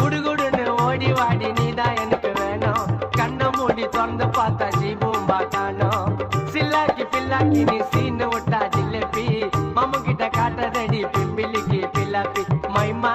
குடுகுடுன்னு ஓடி வாடி நீதான் எனக்கு வேணும். கண்ணை மூடி திறந்து பார்த்தா ஜீபும் பார்த்தானோ சில்லாக்கி பில்லாக்கி நீ சீன்னு விட்டா ஜில்லப்பி மாமு கிட்ட காட்டுறதடி பிம்பிலிக்கு பில்லாப்பி. மைமா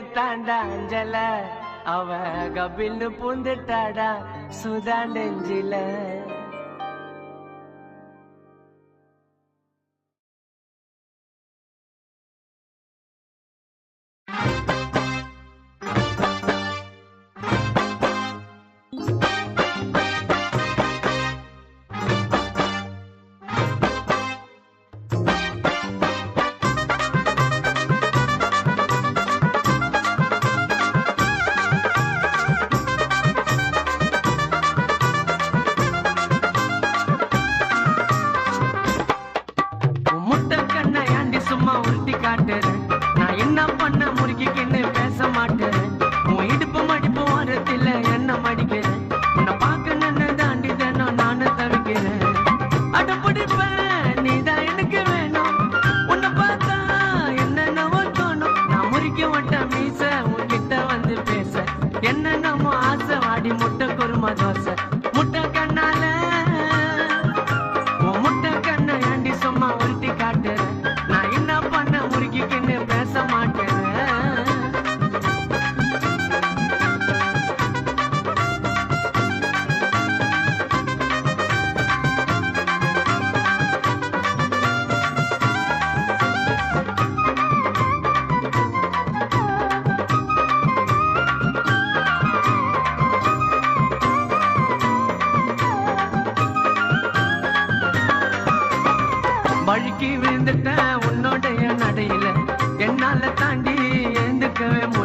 தாண்டா அஞ்சல அவ கபில்னு பூந்துட்டாடா. சுதா நெஞ்சில. காட்டுறேன் que.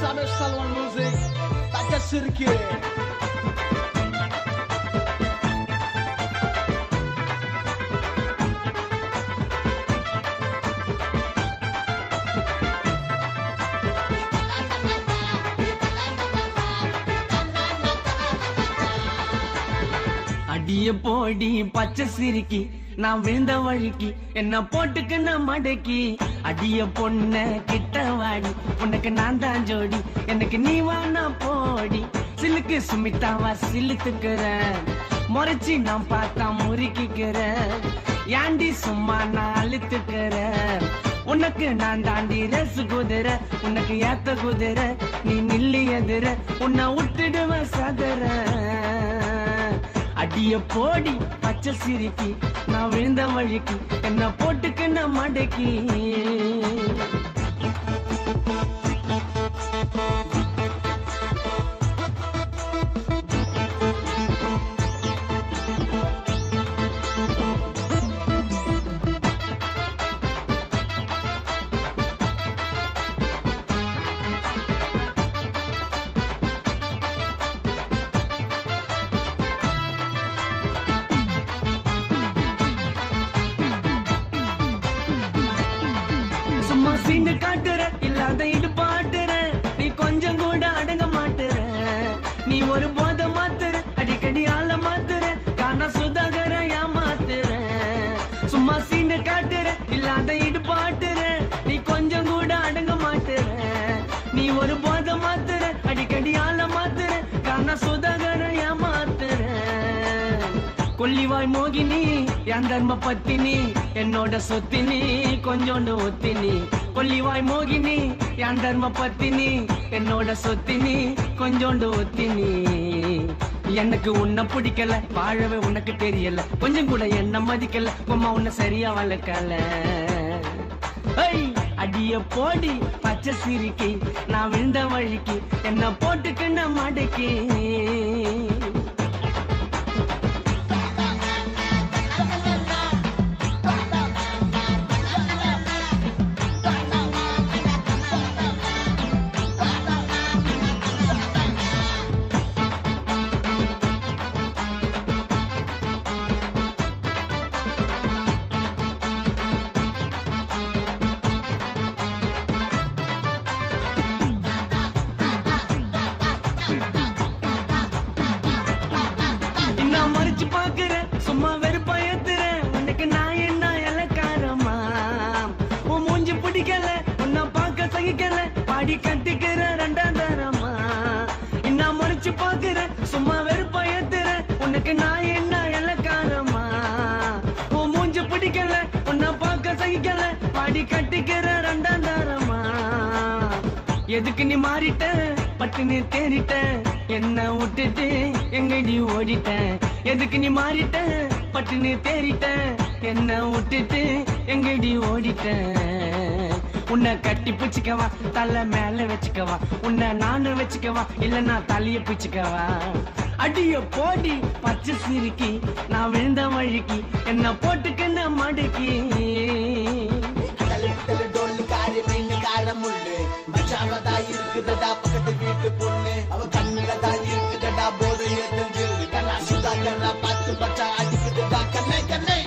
Saber Salwan Music, Tata Sirkir. போடி பச்சை சிரிக்கி நான் விழுந்த வழிக்கு என்ன போட்டுக்கு நான் மடக்கி அடிய பொண்ண கிட்ட வாடி உனக்கு நான் தான் ஜோடி எனக்கு நீ வானா போடி. சிலுக்கு சுமிதாவா சிலுத்துக்கிற முறைச்சி நான் பார்த்தா முறுக்கிக்கிற ஏண்டி சும்மா நான் அழுத்துக்கிற உனக்கு நான் தாண்டி ரசு குதிர உனக்கு ஏத்த குதிர நீ நில்லி எதிர உன்னை விட்டுடுவேன் சதுர அடிய போடி பச்சை சிரிப்பி நான் விழுந்த வழிக்கு என்ன போட்டுக்கு நான் மடக்கி. நான் சுதாகர ஏமாத்துறேன். கொல்லிவாய் மோகினி என் தர்ம பத்தினி என்னோட சொத்தினி கொஞ்சோண்டு ஒத்தினி. கொல்லிவாய் மோகினி என் தர்ம பத்தினி என்னோட சொத்தினி கொஞ்சோண்டு ஒத்தினி. எனக்கு உன்னை பிடிக்கல வாழவே உனக்கு தெரியல. கொஞ்சம் கூட என்ன மதிக்கல உம்மா உன்னை சரியா வளர்க்கல. ஐய், அடிய போடி பச்சை சிரிக்கி. நான் விழுந்த வழிக்கு. என்ன போட்டுக்கு நான் உனக்கு நான் என்ன இலக்காரமா? உன் மூஞ்சி பிடிக்கல உன்னை பார்க்க சகிக்கல பாடி கட்டிக்கிற ரெண்டாந்தாரமா எதுக்கு நீ மாறிட்ட? பட்டு நீ தேறிட்ட. என்ன விட்டுட்டு எங்கடி ஓடிட்ட? எதுக்கு நீ மாறிட்ட? பட்டு நீ தேறிட்ட. என்ன விட்டுட்டு எங்கடி ஓடிட்ட? உன்னை கட்டி பிச்சுக்கவா தலை மேல வச்சுக்கவா? உன்னை நானு வச்சுக்கவா? இல்ல நான் தலைய பிச்சுக்கவா? அடிய போடி பச்சை சிரிக்கி நான் விழுந்த வழிக்கு என்ன போட்டுக்கு நான் மடக்கி. கடலுக்கு தான் இருக்குதடா பக்கத்து வீட்டு பொண்ணு அவ கண்ணுல தான் இருக்குதடா போதை ஏத்து கண்ணா சுதா கண்ணா பத்து பச்சா அடிக்குதுடா கண்ணை கண்ணை.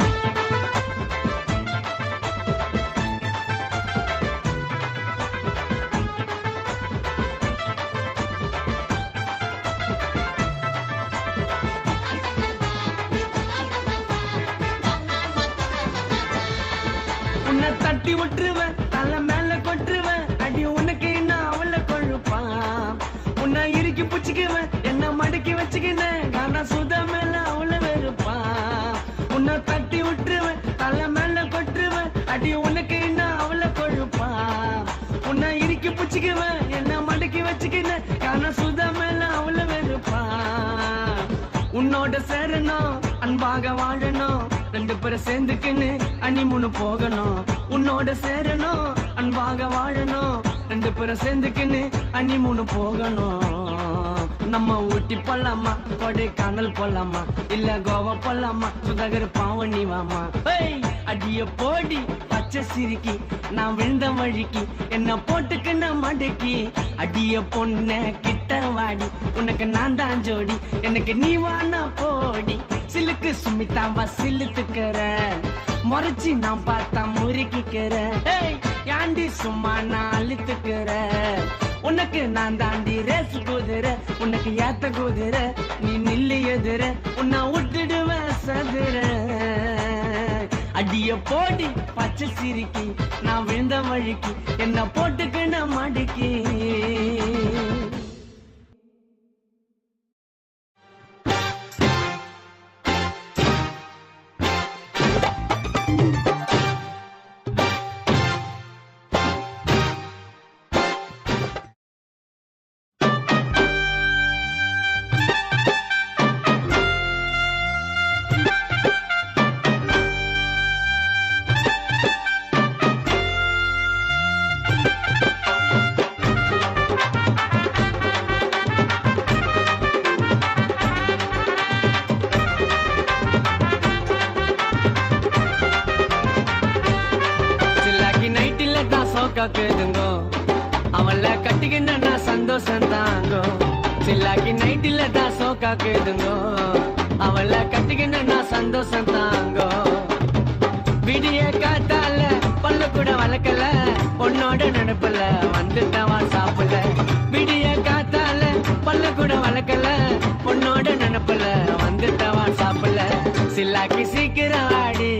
உன்னை விட்டுருவேன் தலை மேல கொட்டுருவேன் அடி உனக்கு என்ன அவளை கொழுப்பான் உன்னை இறுக்கி பிடிச்சிக்குவேன் என்ன மடக்கி வச்சுக்கினேன் ஆனா சுதா மேல அவள வெறுப்பான் உன்னை தட்டி விட்டுருவேன் தலை மேல கொட்டுருவேன் அடி உனக்கு என்ன அவளை கொழுப்பான் உன்னை இறுக்கி பிடிச்சிக்குவேன் என்ன மடக்கி வச்சுக்கினேன் ஆனா சுதா மேல அவள வெறுப்பான் உன்னோட சேரணும் அன்பாக வாழணும். ரெண்டு பேரும் சேர்ந்துக்கின்னு அனிமுனு போகணும். உன்னோட சேரணும். அன்பாக வாழணும். ரெண்டு பேரும் சேர்ந்துக்கின்னு அனிமுனு போகணும். நம்ம ஊட்டி போலாமா? கொடைக்கானல் போலாமா? இல்ல கோவா போலாமா? சுதாகர் பாவனி வாமா? அடிய போடி. பச்சை சிரிக்கி நான் விழுந்த வழிக்கு. என்ன போட்டுக்கு நான் மடக்கி. அடிய பொண்ண கிட்ட வாடி. உனக்கு நான் தான் ஜோடி. எனக்கு நீ வானா போடி. சிலுக்கு சுமிதாவா சிலுத்துக்கிற. முறைச்சி நான் பார்த்தா முறுக்கிக்கிற. ஏய், சும்மா நான் அழுத்துக்கிற? உனக்கு நான் தாண்டி ரேஸ் குதிர. உனக்கு ஏத்த குதிர நீ நில்லு எதிர. உன்னை விட்டுடுவேன் சதுர. அடிய போடி பச்சை சிரிக்கி நான் விழுந்த வழிக்கு என்ன போட்டுக்கின மடிக்கி. தான் கேதுங்கோ அவளை கட்டிக்கின்ற நான் சந்தோஷம் தாங்கோ. விடிய காத்தால பல்லு கூட வளர்க்கல. பொண்ணோட நினைப்புல வந்துட்டவா சாப்பிடல. விடிய காத்தால பல்லு கூட வளர்க்கல. பொண்ணோட நினைப்புல வந்துட்டவா சாப்பிடல. சில்லாக்கி சீக்கிரம் ஆடி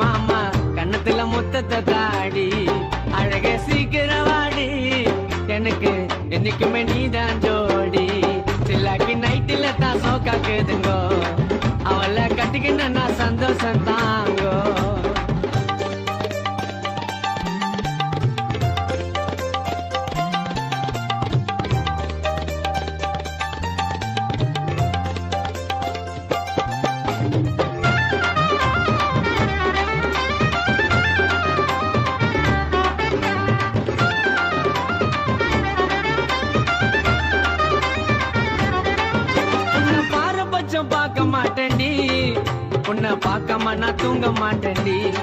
மாமா கண்ணத்துல முத்தத்தை தாடி. அழக சீக்கிரம் ஆடி எனக்கு என்னைக்குமே நீ சில்லாக்கி தான் சோக்கா கேதுங்கோ அவளை கட்டிக்கின நான் சந்தோஷம். நான் தூங்க மாட்டேன்டி.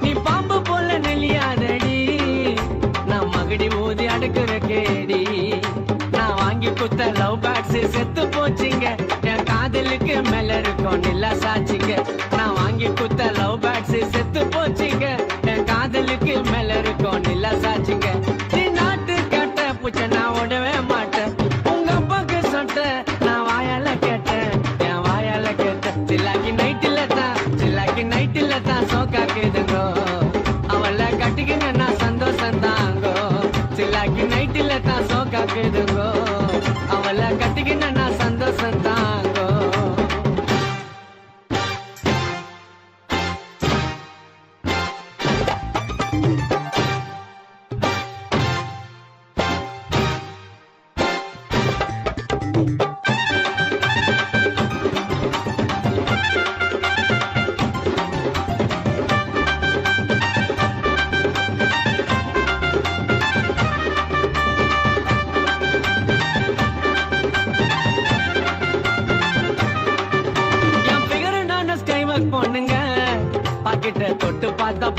நீ பாம்பு போல நெளியாதடி. நான் மகடி ஊதி அடுக்கிற கேடி. நான் வாங்கி குத்த லவ் பேட்ஸ் செத்து போச்சுங்க. என் காதலுக்கு மேல இருக்கும் நிலா சாச்சிங்க நான் வாங்கி குத்த லவ் பேட்ஸ் செத்து போச்சுங்க.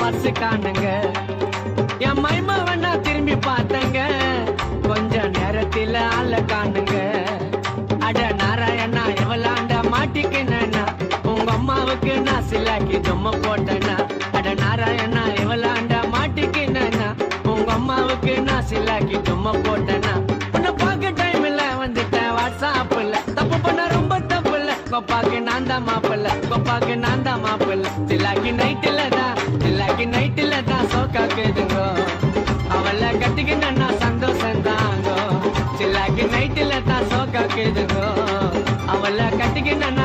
பர்ஸ் காணுங்க. என் மைமாவண்ணா திரும்பி பார்த்தங்க. கொஞ்ச நேரத்தில் ஆள காணுங்க. அட நாராயணா எவளாண்ட மாட்டிக்கினா உங்க அம்மாவுக்கு நான் சிலாக்கி தொம்ம போட்டேனா அட நாராயணா எவளாண்ட மாட்டிக்கினா உங்க அம்மாவுக்கு நான் சிலாக்கி தொம்ம போட்டேனா உன்னை பார்க்க இல்ல வந்துட்டேன் வாட்ஸ்அப்ல தப்பு பண்ண ரொம்ப தப்பு இல்ல. கொப்பாக்கு நான் தான் மாப்பிள்ள. கொப்பாக்கு நான் தான் மாப்பிள்ள. சிலாக்கி நைட்டில் தான் தான் சோக்கா கேதுங்கோ அவளை கட்டிக்கின சந்தோஷம் தாங்கோ சில்லாக்கு நைட்டில் தான் சோக்கா கேதுங்கோ அவளை கட்டிக்கின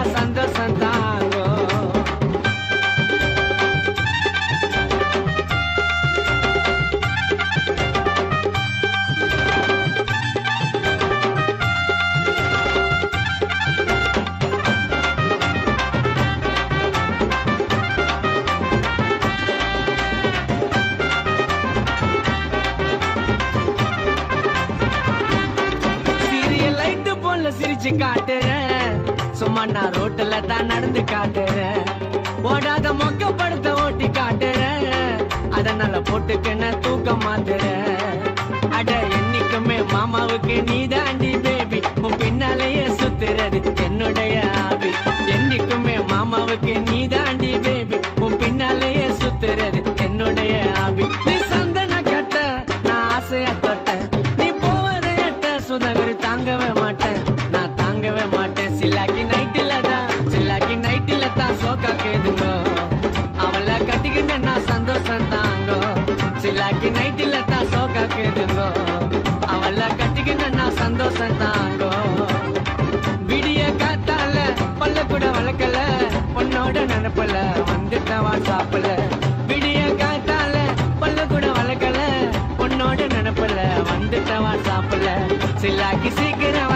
மாமாவுக்கு நீ தாண்டி பேபி உன் பின்னாலேயே சுத்துறது என்னுடைய ஆபி என்னைக்குமே மாமாவுக்கு நீ தாண்டி பேபி உன் பின்னாலேயே சுத்துறது என்னுடைய ஆபி நீ சந்தன கட்ட நான் ஆசையா தொட்ட நீ போவதை எட்ட சுதகரி தாங்கவே மாட்டேன். நான் தாங்கவே மாட்டேன். சில்லாக்கி நைட்டில தான் சில்லாக்கி நைட்டில தான் சோக்கா கேதுங்கோ அவளை கட்டிக்கிட்டு நான் சந்தோஷம் தாங்கோ. சில்லாக்கி நைட்டில தான் சோக்கா கேதுங்கோ நினப்புல வந்துட்டவா சாப்பிடல விடிய காத்தால பல்ல கூட வளர்க்கல உன்னோட நினப்புல வந்துட்டவா வாட்ஸ்அப்ல சில்லாக்கி சீக்கிரம்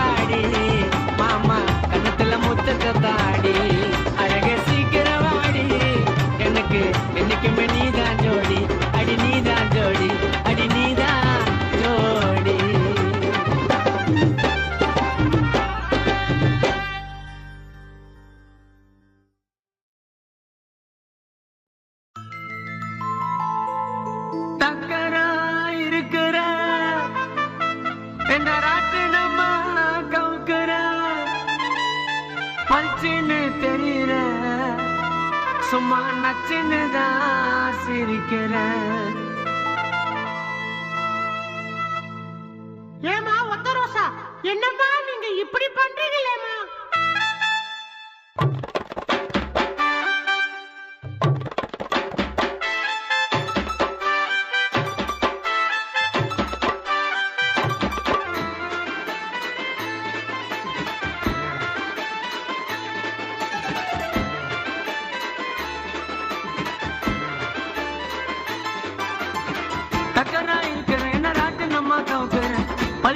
என்னப்பா நீங்க இப்படி பண்றீங்களேமா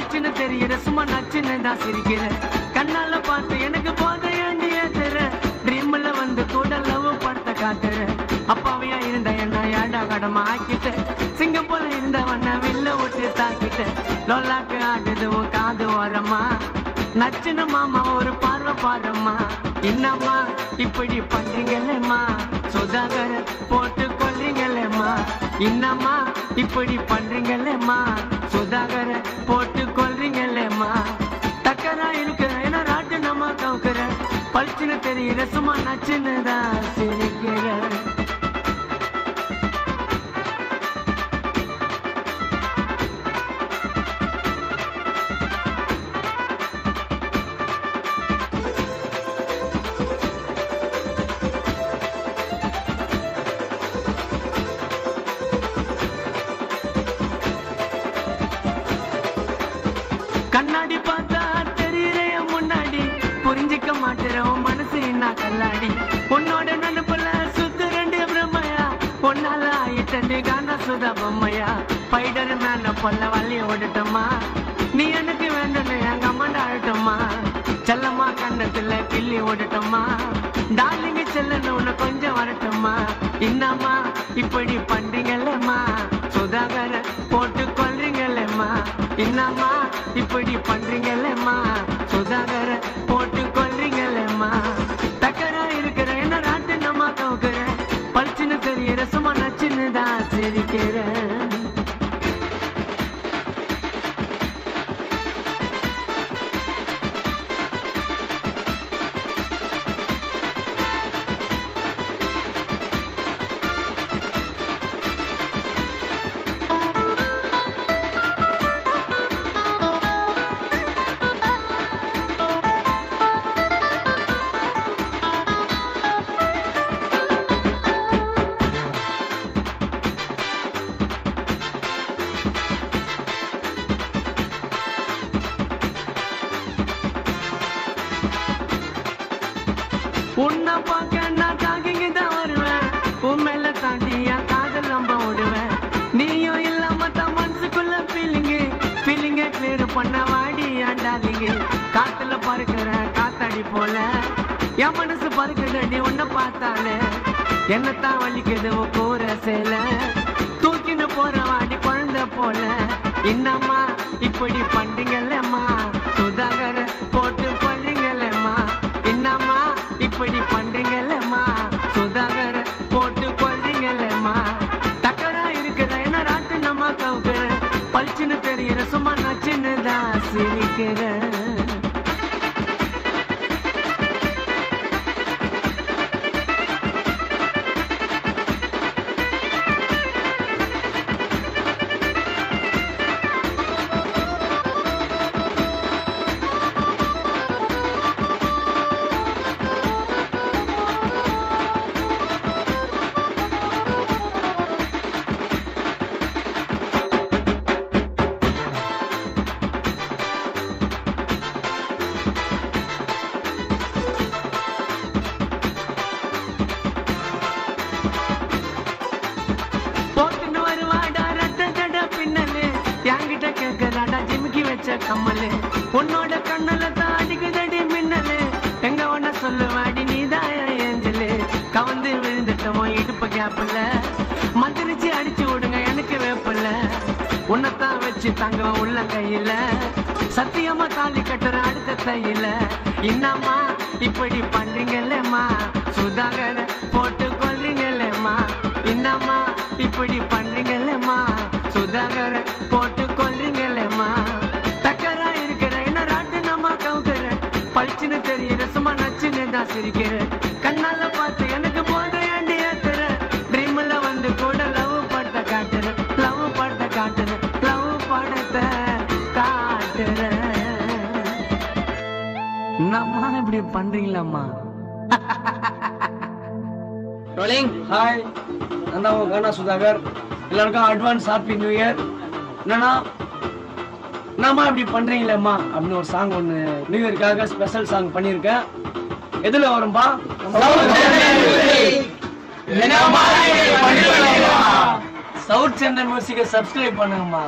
நச்சுன்னு தெரியற சும்மா நச்சுன்னு தான் சிரிக்கிற. கண்ணால பார்த்து எனக்கு போத ஏண்டி ஏத்துற? ட்ரீம்ல வந்து கூட லவ் படத்தை காத்துற. அப்பாவையா இருந்த என்ன ஏடா கடமா ஆக்கிட்ட? சிங்கம் போல இருந்தவன வில்ல விட்டு தாக்கிட்ட. லோலாக்கு ஆடுது உன் காது ஓரமா. நச்சுன மாமா ஒரு பார்வை பாருமா என்னம்மா இப்படி பண்றீங்களேம்மா? சுதாகர் போட்டு கொள்றீங்களேம்மா? என்னம்மா இப்படி பண்றீங்கல்லம்மா சுதாகர போட்டு கொள்றீங்கல்லம்மா தக்கரா இருக்கிற என்ன ராட்டு நம்ம கவுக்கிற பளிச்சுன்னு தெரியுற சும்மா நச்சுன்னு தான் சிரிக்கிற. புரிஞ்சிக்க மனசு என்ன கல்லாடி? உன்னோட நினைப்புல சுத்து ரெண்டு பிரம்மையா? பொன்னால ஆயிட்டண்டு கான சுதா பொம்மையா? பைடர் மேல பொல்ல வள்ளி ஓடட்டுமா நீ எனக்கு வேண்டும்னு எங்க அம்மாண்ட அழட்டமா? செல்லம்மா கண்ணத்துல கிள்ளி ஓடட்டமா டார்லிங்க செல்லன்னு உன்னை கொஞ்சம் வரட்டுமா? என்னம்மா இப்படி பண்றீங்கல்லம்மா சுதாகர போட்டு கொள்றீங்கல்லம்மா என்னம்மா இப்படி பண்றீங்கல்லம்மா சுதாகர போட்டு பண்ண வாடி ஆண்டாதீங்க காத்துல பறக்கிற காத்தாடி போல. என் மனசு பறக்குது நீ ஒன்ன பார்த்தாலே. என்னத்தான் வலிக்குது போற கூற சேல. தூக்கின்னு போற வாடி குழந்தை போல. என்னம்மா இப்படி பண்றீங்கல்லம்மா. வச்சு தங்கம் உள்ள கையில சத்தியமா தாலி கட்டுற அடுத்த தையில என்னம்மா இப்படி பண்றீங்கல்லம்மா சுதாகர போட்டு கொள்றீங்கல்லம்மா என்னம்மா இப்படி பண்றீங்கல்லம்மா சுதாகர போட்டு கொள்றீங்கல்லம்மா தக்கரா இருக்கிற என்ன ராட்டு நம்ம கவுக்குற பளிச்சுன்னு தெரியுற சும்மா நச்சுன்னு தான் சிரிக்கிற. இப்படி பண்றீங்களாம்மா? ரோலிங் ஹாய் நான் உங்க கண்ணா சுதாகர். எல்லாருக்கும் அட்வான்ஸ் ஹாப்பி நியூ இயர் என்னன்னா என்னம்மா இப்படி பண்றீங்களேம்மா? அப்படின்னு ஒரு சாங் ஒன்று நியூ இயருக்காக ஸ்பெஷல் சாங் பண்ணியிருக்கேன். எதுல வரும்பா? சவுத் சென்ட்ரல் மியூசிக்கை சப்ஸ்கிரைப் பண்ணுங்கம்மா.